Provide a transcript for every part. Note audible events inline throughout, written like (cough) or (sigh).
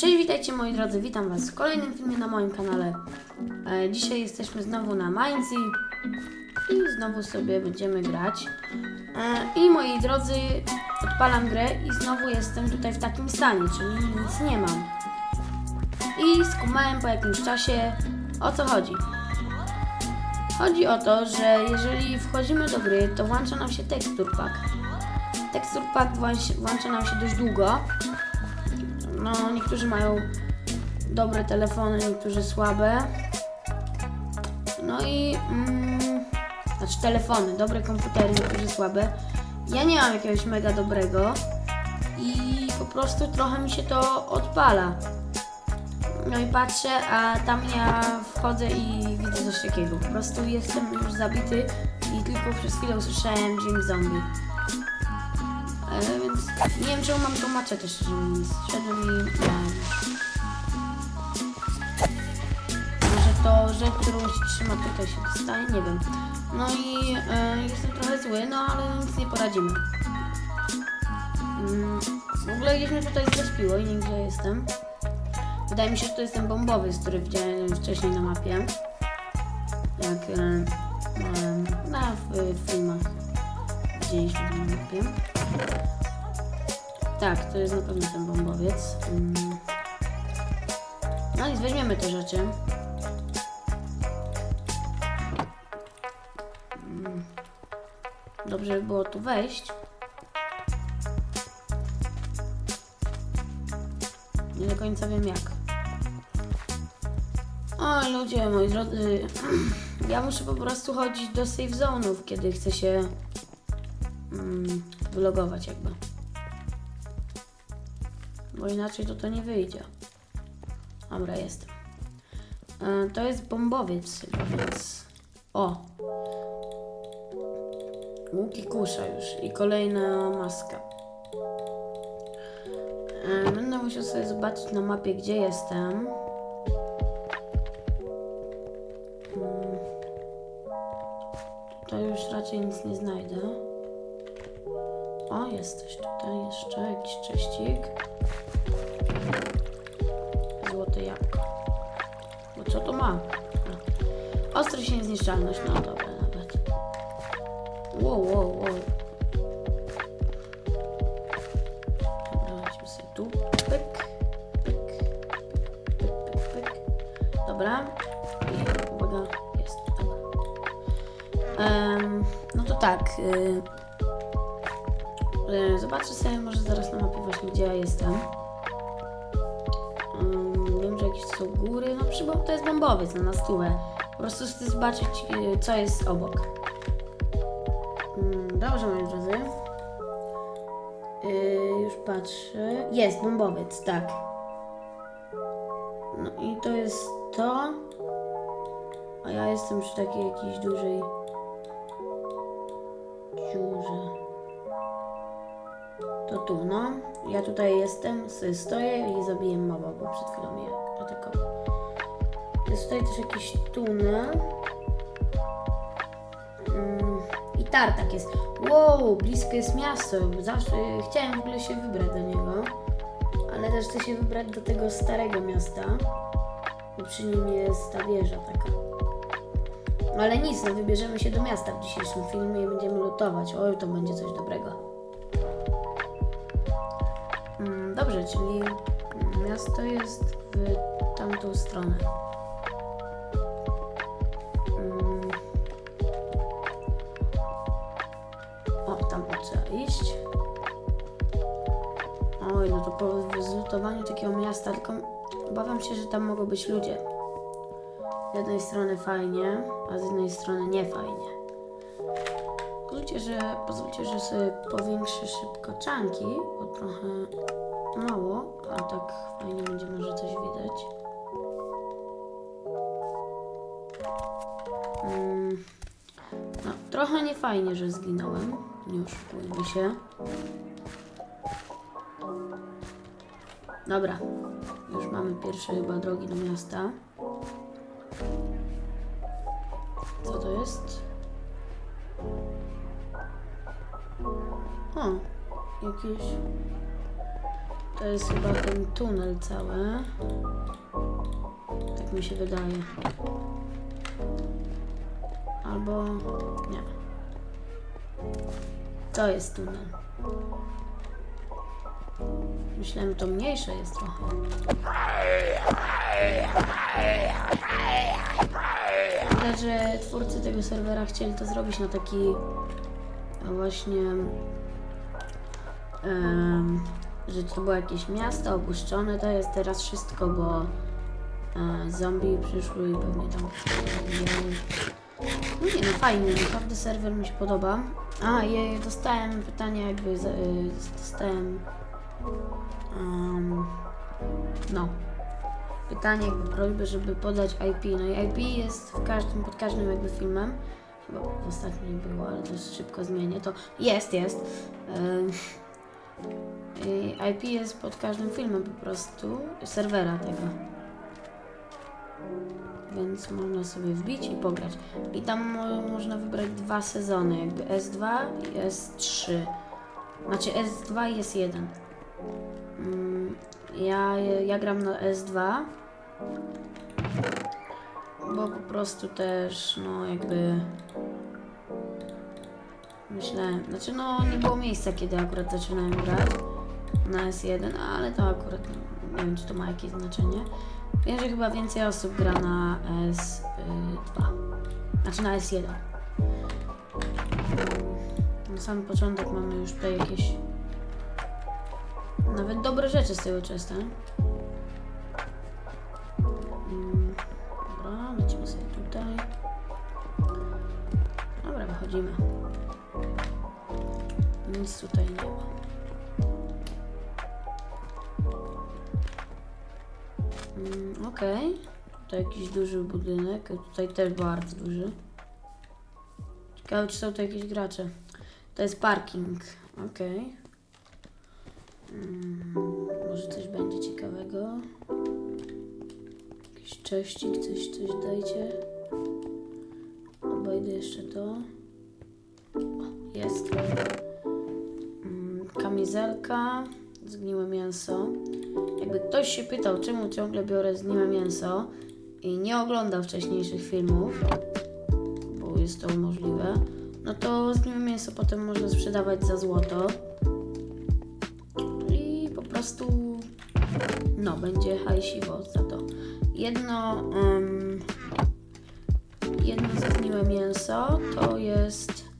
Cześć, witajcie moi drodzy, witam was w kolejnym filmie na moim kanale. E, dzisiaj jesteśmy znowu na Mindsy i znowu sobie będziemy grać. E, I moi drodzy, odpalam grę i znowu jestem tutaj w takim stanie, czyli nic nie mam. I skumałem po jakimś czasie o co chodzi. Chodzi o to, że jeżeli wchodzimy do gry, to włącza nam się tekstur pack. Tekstur pack włącz- włącza nam się dość długo, no, niektórzy mają dobre telefony, niektórzy słabe. No i. Mm, znaczy telefony, dobre komputery, niektórzy słabe. Ja nie mam jakiegoś mega dobrego i po prostu trochę mi się to odpala. No i patrzę, a tam ja wchodzę i widzę coś takiego. Po prostu jestem już zabity i tylko przez chwilę usłyszałem dźwięk zombie. E, więc nie wiem czemu mam tą maczetę szczerze mówiąc. Szedłem i. Może to rzecz, którą trzyma tutaj się dostaje, nie wiem. No i e, jestem trochę zły, no ale nic nie poradzimy. Mm, w ogóle gdzieś mnie tutaj zrespiło i nie jestem. Wydaje mi się, że to jest ten bombowy, który widziałem wcześniej na mapie. Jak e, e, na w, w filmach widzieliśmy na mapie. Tak, to jest na pewno ten bombowiec. Mm. No nic, weźmiemy te rzeczy. Mm. Dobrze by było tu wejść. Nie do końca wiem jak. Oj ludzie, moi drodzy, (clears throat) ja muszę po prostu chodzić do safe zone'ów, kiedy chcę się mm, wylogować jakby. Bo inaczej to to nie wyjdzie. Dobra, jestem. E, to jest bombowiec więc... O! Łuk i kusza już. I kolejna maska. E, będę musiał sobie zobaczyć na mapie, gdzie jestem. Mm. Tutaj już raczej nic nie znajdę. O, jesteś tutaj jeszcze, jakiś cześcik. Złote jabłko. Co to ma? A. Ostrość i niezniszczalność, no dobra nawet. Wow, wow, wow. Dobra, lecimy sobie tu. Pyk. Dobra. Uwaga, jest. Dobra. Em, no to tak. Y, zobaczę sobie może zaraz na mapie właśnie, gdzie ja jestem. Mm, wiem, że jakieś są góry, no przy, to jest bombowiec no, na stówę. Po prostu chcę zobaczyć, y, co jest obok. Mm, dobrze, moi drodzy. Y, już patrzę. Jest bombowiec, tak. No i to jest to. A ja jestem przy takiej jakiejś dużej dziurze. To tu, no. Ja tutaj jestem, sobie stoję i zabiję mowa, bo przed chwilą mnie atakował. Jest tutaj też jakiś tunel. Mm, I tartak jest. Wow, blisko jest miasto. Zawsze chciałem w ogóle się wybrać do niego. Ale też chcę się wybrać do tego starego miasta. Bo przy nim jest ta wieża taka. No ale nic, no wybierzemy się do miasta w dzisiejszym filmie i będziemy lutować. Oj, to będzie coś dobrego. Dobrze, czyli miasto jest w tamtą stronę. Mm. O, tam trzeba iść. Oj, no to po zlutowaniu takiego miasta, tylko obawiam się, że tam mogą być ludzie. Z jednej strony fajnie, a z jednej strony nie fajnie. Pozwólcie, że, pozwólcie, że sobie powiększę szybko czanki, bo trochę mało, a tak fajnie będzie może coś widać. Mm, no, trochę nie fajnie, że zginąłem. Nie oszukujmy się. Dobra, już mamy pierwsze chyba drogi do miasta. Co to jest? O, jakieś To jest chyba ten tunel cały. Tak mi się wydaje. Albo nie. To jest tunel. Myślałem, to mniejsze jest trochę. Widać, że twórcy tego serwera chcieli to zrobić na taki właśnie em, że to było jakieś miasto opuszczone, to jest teraz wszystko, bo e, zombie przyszły i pewnie tam. No nie no, fajnie, naprawdę serwer mi się podoba. A, i dostałem pytanie jakby, za- y, dostałem em, no pytanie, jakby prośbę, żeby podać IP. No i IP jest w każdym, pod każdym jakby filmem. Chyba w ostatnim nie było, ale to szybko zmienię. To jest, jest. I IP jest pod każdym filmem po prostu serwera tego. Więc można sobie wbić i pograć. I tam mo można wybrać dwa sezony, jakby S2 i S3. Znaczy S2 i S1. Mm, Ja, ja gram na S2, bo po prostu też, no jakby myślałem, znaczy no nie było miejsca, kiedy akurat zaczynałem grać na S1, ale to akurat nie wiem, czy to ma jakieś znaczenie. Wiem, że chyba więcej osób gra na S2, znaczy na S1. Na sam początek mamy już tutaj jakieś nawet dobre rzeczy z tego chesta. Mm, Dobra, lecimy sobie tutaj. Dobra, wychodzimy. Nic tutaj nie ma. Mm, Okej. Tutaj jakiś duży budynek. Tutaj też bardzo duży. Ciekawe, czy są tu jakieś gracze. To jest parking. Okej. Mm, może coś będzie ciekawego. Jakiś cześcik, coś, coś dajcie. Obejdę jeszcze to. O, jest. Kamizelka, zgniłe mięso. Jakby ktoś się pytał, czemu ciągle biorę zgniłe mięso i nie oglądał wcześniejszych filmów, bo jest to możliwe, no to zgniłe mięso potem można sprzedawać za złoto i po prostu no, będzie hajsiwo za to. Jedno um, jedno zgniłe mięso to jest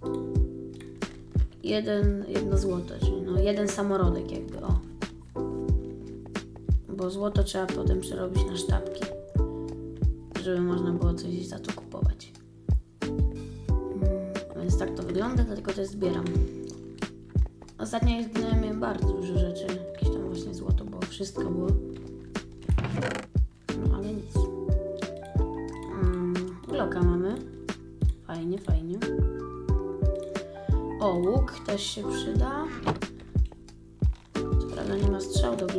jeden, jedno złoto, czyli no jeden samorodek jakby, o. Bo złoto trzeba potem przerobić na sztabki, żeby można było coś za to kupować. Mm, Więc tak to wygląda, dlatego też zbieram. Ostatnio zginąłem bardzo dużo rzeczy. Jakieś tam właśnie złoto było, wszystko było. No ale nic. Mm, Glocka mamy. Fajnie, fajnie. O, łuk też się przyda.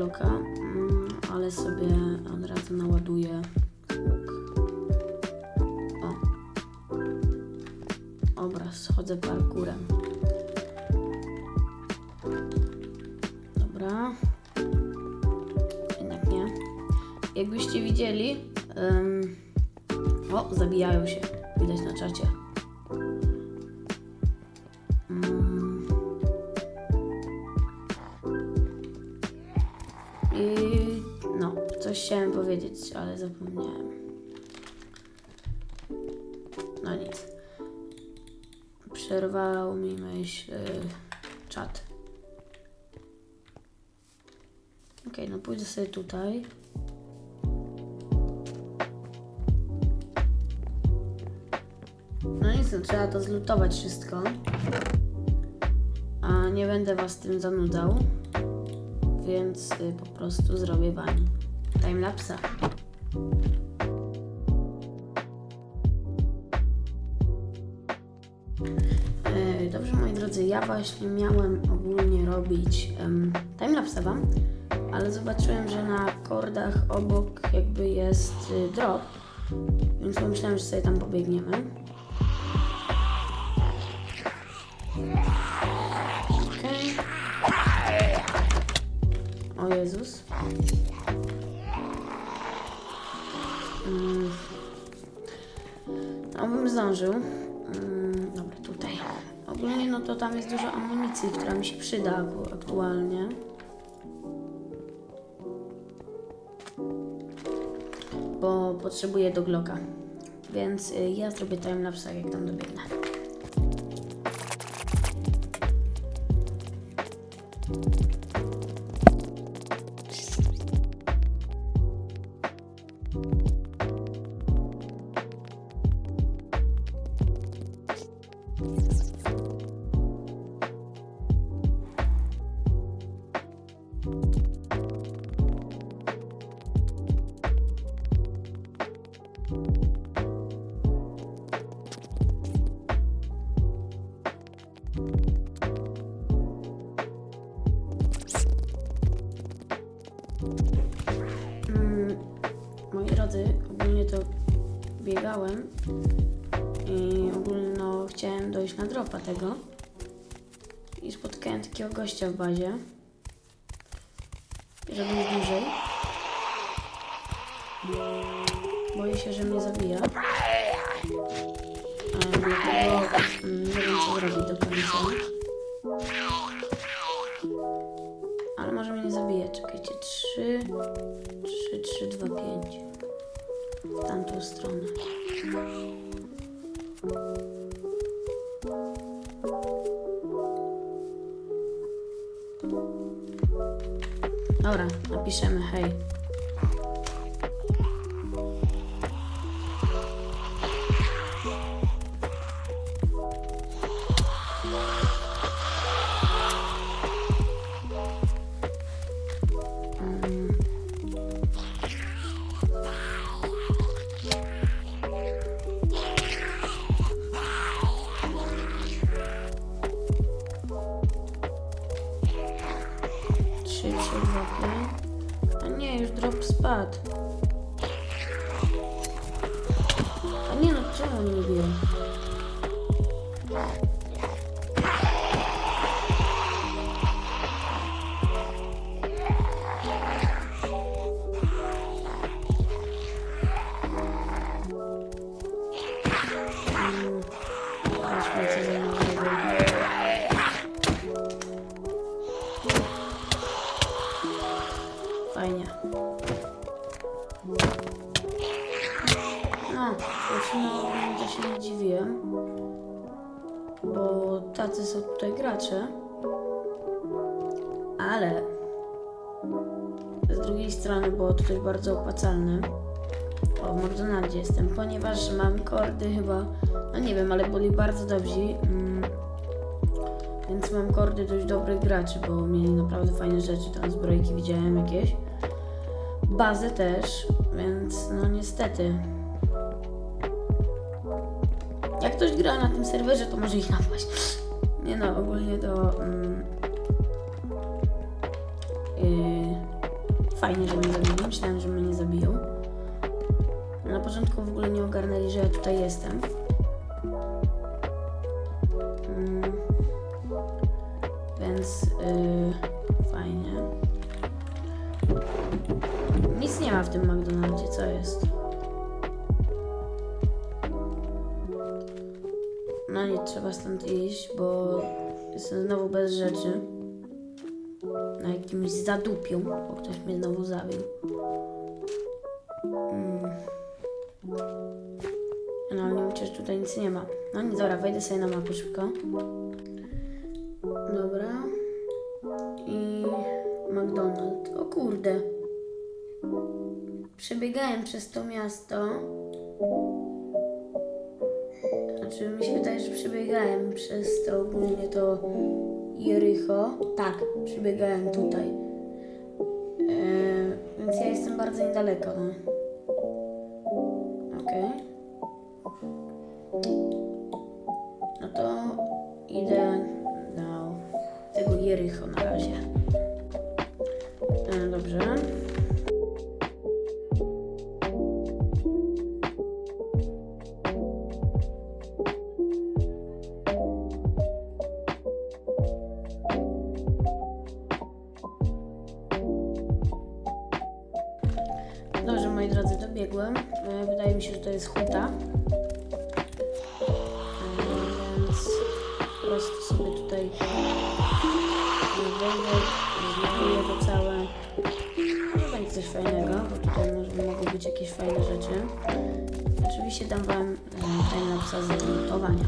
Glocka, mm, ale sobie od razu naładuję łuk. O. Obraz, chodzę parkurem. Dobra. Jednak nie. Jakbyście widzieli. em, o, zabijają się. Widać na czacie. Powiedzieć, ale zapomniałem. No nic. Przerwał mi myśl. y, czat. Okej, no pójdę sobie tutaj. No nic, no trzeba to zlutować wszystko. A nie będę was tym zanudzał. Więc y, po prostu zrobię wam timelapsa. E, Dobrze, moi drodzy, ja właśnie miałem ogólnie robić um, timelapsa wam, ale zobaczyłem, że na kordach obok jakby jest y, drop, więc pomyślałem, że sobie tam pobiegniemy. Okej. Ojej, Jezus. Zdążył. Mm, dobra, tutaj. Ogólnie no to tam jest dużo amunicji, która mi się przyda aktualnie. Bo potrzebuję do Glocka. Więc y, ja zrobię timelapse, jak tam dobiegnę. Mm, biegałem i ogólnie no, chciałem dojść na dropa tego i spotkałem takiego gościa w bazie, żeby nie dłużej. Boję się, że mnie zabija. Dlatego mm, nie wiem co zrobić do końca. Ale może mnie nie zabije. Czekajcie. 3, 3, 3, 2, 5. W tamtą stronę. Dobra, napiszemy hej. A nie ja się nie bo tacy są tutaj gracze, ale z drugiej strony było też bardzo opłacalne. O, w McDonaldzie jestem, ponieważ mam kordy chyba, no nie wiem, ale byli bardzo dobrzy. Mm, więc mam kordy dość dobrych graczy, bo mieli naprawdę fajne rzeczy, tam zbrojki widziałem jakieś. Bazę też, więc no niestety. Jak ktoś gra na tym serwerze, to może ich napaść. Nie no, ogólnie to... Mm, yy, fajnie, że mnie zabili. Myślałem, że mnie nie zabiją. Na początku w ogóle nie ogarnęli, że ja tutaj jestem. No nie trzeba stąd iść, bo jestem znowu bez rzeczy. Na jakimś zadupiu, bo ktoś mnie znowu zabił. Mm. No nie chociaż tutaj nic nie ma. No nie, dobra, wejdę sobie na mapę szybko. Dobra. I McDonald's. O kurde. Przebiegałem przez to miasto. Znaczy mi się wydaje, że przebiegałem przez to ogólnie to Jericho. Tak, przebiegałem tutaj. Eee, więc ja jestem bardzo niedaleko. No. Okej. No to idę do tego Jericho na razie. E, dobrze. Moi drodzy, dobiegłem. E, Wydaje mi się, że to jest huta. E, Więc po prostu sobie tutaj wejdę, zbuduję to całe. Może będzie coś fajnego, bo tutaj może mogą być jakieś fajne rzeczy. Oczywiście dam Wam e, tajemne obsady montowania.